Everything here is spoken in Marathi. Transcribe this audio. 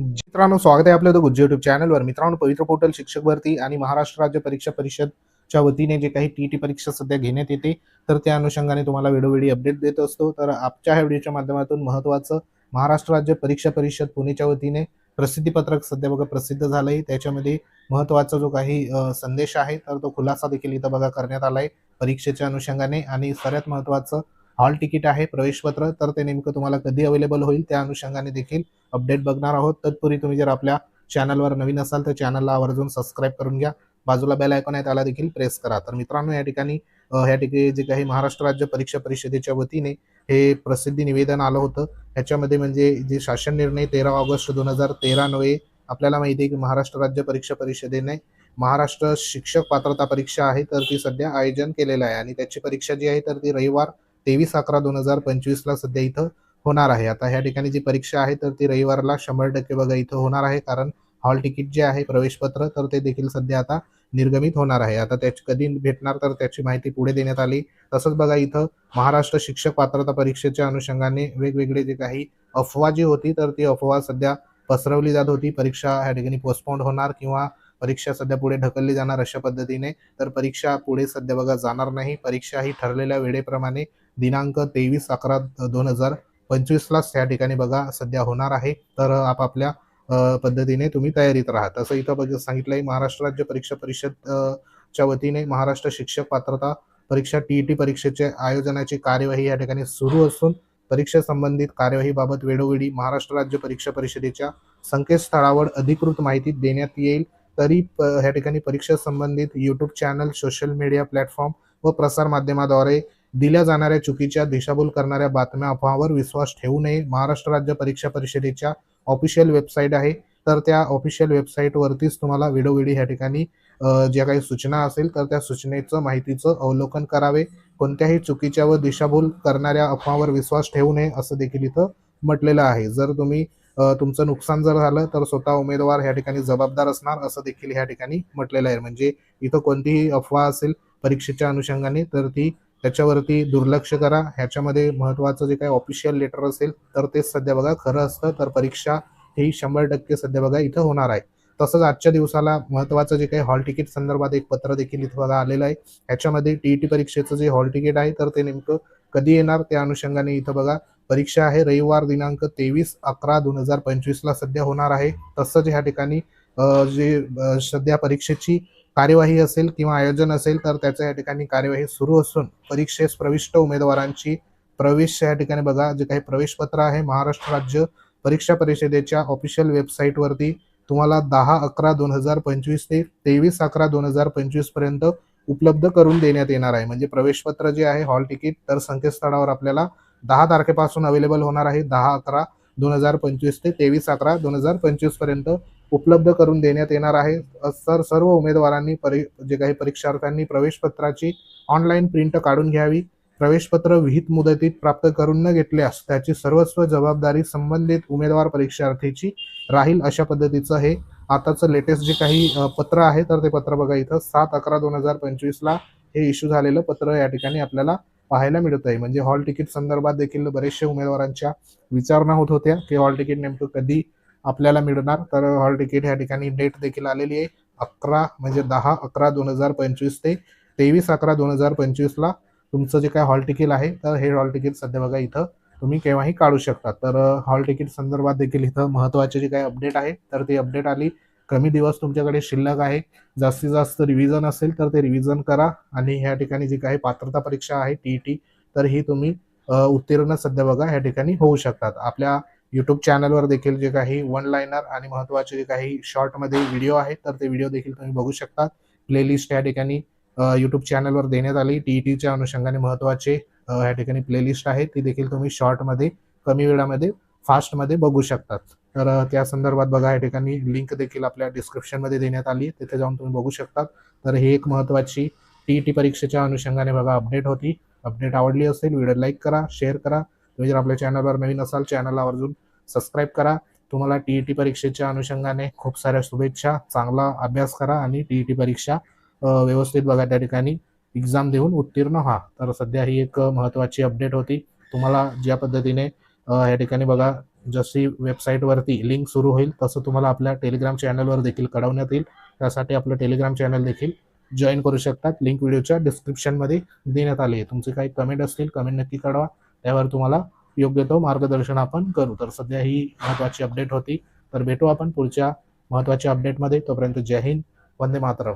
मित्रांनो स्वागत आहे आपलं गुज्जे युट्यूब चॅनलवर मित्रांनो पवित्र पोर्टल शिक्षक भरती आणि महाराष्ट्र राज्य परीक्षा परिषदच्या वतीने जे काही टी टी परीक्षा सध्या घेण्यात येते तर त्या अनुषंगाने तुम्हाला वेळोवेळी अपडेट देत असतो. तर आजच्या ह्या व्हिडिओच्या माध्यमातून महत्त्वाचं महाराष्ट्र राज्य परीक्षा परिषद पुणेच्या वतीने प्रसिद्धीपत्रक सध्या बघा प्रसिद्ध झालंय. त्याच्यामध्ये महत्त्वाचा जो काही संदेश आहे तर तो खुलासा देखील इथं बघा करण्यात आलाय परीक्षेच्या अनुषंगाने. आणि सगळ्यात महत्त्वाचं हॉल तिकीट आहे प्रवेशपत्र तर ते नेमकं तुम्हाला कधी अवेलेबल होईल त्या अनुषंगाने देखील अपडेट बघणार आहोत. तत्पूर्वी तुम्ही जर आपल्या चॅनलवर नवीन असाल तर चॅनलला आवर्जून सबस्क्राईब करून घ्या. बाजूला बेल आयकॉन आहे त्याला देखील प्रेस करा. तर मित्रांनो या ठिकाणी ह्या ठिकाणी जे काही महाराष्ट्र राज्य परीक्षा परिषदेच्या वतीने हे प्रसिद्धी निवेदन आलं होतं. ह्याच्यामध्ये म्हणजे जे शासन निर्णय तेरा ऑगस्ट दोन हजार तेरा नव्हे आपल्याला माहिती आहे की महाराष्ट्र राज्य परीक्षा परिषदेने महाराष्ट्र शिक्षक पात्रता परीक्षा आहे तर ती सध्या आयोजन केलेलं आहे. आणि त्याची परीक्षा जी आहे तर ती रविवार तेवीस अकरा दोन हजार पंचवीसला सध्या इथं होणार आहे. आता ह्या ठिकाणी जी परीक्षा आहे तर ती रविवारला शंभर टक्के बघा इथं होणार आहे कारण हॉल तिकीट जे आहे प्रवेशपत्र तर ते देखील सध्या आता निर्गमित होणार आहे. आता त्याची कधी भेटणार तर त्याची माहिती पुढे देण्यात आली. तसंच बघा इथं महाराष्ट्र शिक्षक पात्रता परीक्षेच्या अनुषंगाने वेगवेगळे जे काही अफवा जी होती तर ती अफवा सध्या पसरवली जात होती. परीक्षा ह्या ठिकाणी पोस्टपोंड होणार किंवा परीक्षा सध्या पुढे ढकलली जाणार अशा पद्धतीने. तर परीक्षा पुढे सध्या बघा जाणार नाही. परीक्षा ही ठरलेल्या वेळेप्रमाणे दिनांक तेवीस अकरा दोन हजार पंचवीसलाच त्या ठिकाणी बघा सध्या होणार आहे. तर आपापल्या पद्धतीने तुम्ही तयारीत राहा तसं इथं बघ सांगितलंय महाराष्ट्र राज्य परीक्षा परिषद च्या वतीने महाराष्ट्र शिक्षक पात्रता परीक्षा टीईटी परीक्षेचे आयोजनाची कार्यवाही या ठिकाणी सुरू असून परीक्षा संबंधित कार्यवाहीबाबत वेळोवेळी महाराष्ट्र राज्य परीक्षा परिषदेच्या संकेतस्थळावर अधिकृत माहिती देण्यात येईल. तरी या ह्या ठिकाणी परीक्षा संबंधित YouTube channel social media platform व प्रसार माध्यमाद्वारे दिल्या जाणाऱ्या चुकीच्या दिशाभूल करणाऱ्या बातम्या अफवावर विश्वास ठेवू नये. महाराष्ट्र राज्य परीक्षा परिषदेच्या ऑफिशियल वेबसाईट आहे. तर त्या ऑफिशियल वेबसाईटवरतीच तुम्हाला वेळोवेळी ह्या ठिकाणी ज्या काही सूचना असेल तर त्या सूचनेचं माहितीचं अवलोकन करावे. कोणत्याही चुकीच्या व दिशाभूल करणाऱ्या अफवावर विश्वास ठेवू नये असं देखील इथं म्हटलेलं आहे. जर तुम्ही तुमचं नुकसान जर झालं तर स्वतः उमेदवार ह्या ठिकाणी जबाबदार असणार असं देखील ह्या ठिकाणी म्हटलेलं आहे. म्हणजे इथं कोणतीही अफवा असेल परीक्षेच्या अनुषंगाने तर ती त्याच्यावरती दुर्लक्ष करा. ह्याच्यामध्ये महत्त्वाचं जे काही ऑफिशियल लेटर असेल तर तेच सध्या बघा खरं असतं तर परीक्षा ही शंभर टक्के सध्या बघा इथं होणार आहे. तसंच आजच्या दिवसाला महत्त्वाचं जे काही हॉल तिकीट संदर्भात एक पत्र देखील इथं बघा आलेलं आहे. ह्याच्यामध्ये टीईटी परीक्षेचं जे हॉल तिकीट आहे तर ते नेमकं कधी येणार त्या अनुषंगाने इथं बघा. परीक्षा आहे रविवार दिनांक तेवीस अकरा दोन हजार पंचवीसला सध्या होणार आहे. तसंच ह्या ठिकाणी जे सध्या परीक्षेची कार्यवाही असेल किंवा आयोजन असेल तर त्याच्या या ठिकाणी कार्यवाही सुरू असून परीक्षेस प्रविष्ट उमेदवारांची प्रवेश या ठिकाणी बघा जे काही प्रवेशपत्र आहे महाराष्ट्र राज्य परीक्षा परिषदेच्या ऑफिशियल वेबसाईटवरती तुम्हाला दहा अकरा दोन हजार पंचवीस ते तेवीस अकरा दोन हजार पंचवीसपर्यंत उपलब्ध करून देण्यात येणार आहे. म्हणजे प्रवेशपत्र जे आहे हॉल तिकीट तर संकेतस्थळावर आपल्याला दहा तारखेपासून अवेलेबल होणार आहे दहा अकरा दोन हजार पंचवीस ते तेवीस अकरा दोन हजार पंचवीसपर्यंत उपलब्ध करून देण्यात येणार आहे. सर सर्व उमेदवारांनी परी जे काही परीक्षार्थ्यांनी प्रवेशपत्राची ऑनलाईन प्रिंट काढून घ्यावी प्रवेशपत्र विहित मुदतीत प्राप्त करून न घेतल्यास त्याची सर्वस्व जबाबदारी संबंधित उमेदवार परीक्षार्थीची राहील अशा पद्धतीचं हे आताचं लेटेस्ट जे काही पत्र आहे तर ते पत्र बघा इथं. सात अकरा दोन हजार पंचवीसला हे इश्यू झालेलं पत्र या ठिकाणी आपल्याला पाहायला मिळत आहे म्हणजे हॉल तिकीट संदर्भात देखील बरेचशे उमेदवारांच्या विचारणा होत होत्या की हॉल तिकीट नेमकं कधी आपल्याला मिळणार. तर हॉल तिकीट ह्या ठिकाणी डेट देखील आलेली आहे. अकरा म्हणजे दहा अकरा दोन हजार पंचवीस ते तेवीस अकरा दोन हजार पंचवीसला तुमचं जे काय हॉल तिकीट आहे तर हे हॉल तिकीट सध्या बघा इथं तुम्ही केव्हाही काढू शकता. तर हॉल तिकीट संदर्भात देखील इथं महत्त्वाचे जे काही अपडेट आहे तर ती अपडेट आली. कमी दिवस तुमच्याकडे शिल्लक आहे. जास्तीत जास्त रिव्हिजन असेल तर ते रिव्हिजन करा आणि ह्या ठिकाणी जी काही पात्रता परीक्षा आहे टी टी तर ही तुम्ही उत्तीर्ण सध्या बघा ह्या ठिकाणी होऊ शकतात. आपल्या यूट्यूब चॅनलवर देखील जे काही वन लाईनर आणि महत्त्वाचे जे काही शॉर्टमध्ये व्हिडिओ आहेत तर ते व्हिडिओ देखील तुम्ही बघू शकता प्लेलिस्ट या ठिकाणी यूट्यूब चॅनलवर देण्यात आली. टी टीच्या अनुषंगाने महत्त्वाचे या ह्या ठिकाणी प्लेलिस्ट आहे. ती देखील तुम्ही शॉर्टमध्ये कमी वेळामध्ये फास्टमध्ये बघू शकतात. तर त्या संदर्भात बघा या ठिकाणी लिंक देखील आपल्या डिस्क्रिप्शनमध्ये देण्यात आली. आहे तिथे जाऊन तुम्ही बघू शकतात. तर ही एक महत्त्वाची टी टी परीक्षेच्या अनुषंगाने बघा अपडेट होती. अपडेट आवडली असेल व्हिडिओ लाईक करा शेअर करा. तुम्ही जर आपल्या चॅनलवर नवीन असाल चॅनलला आवर्जून सबस्क्राईब करा. तुम्हाला टी ई टी परीक्षेच्या अनुषंगाने खूप साऱ्या शुभेच्छा. चांगला अभ्यास करा आणि टी ई टी परीक्षा व्यवस्थित बघा त्या ठिकाणी. एक्झाम देऊन उत्तीर्ण व्हा. तर सध्या ही एक महत्त्वाची अपडेट होती. तुम्हाला ज्या पद्धतीने या ठिकाणी बघा जशी वेबसाईटवरती लिंक सुरू होईल तसं तुम्हाला आपल्या टेलिग्राम चॅनलवर देखील कळवण्यात येईल. त्यासाठी आपलं टेलिग्राम चॅनल देखील जॉईन करू शकतात. लिंक व्हिडिओच्या डिस्क्रिप्शनमध्ये देण्यात आली आहे. तुमचे काही कमेंट असतील कमेंट नक्की कळवा. त्यावर तुम्हाला योग्य तो मार्गदर्शन आपण करू. तर सध्या ही महत्त्वाची अपडेट होती. तर भेटू आपण पुढच्या महत्त्वाच्या अपडेटमध्ये तोपर्यंत जय हिंद. वंदे मातरम.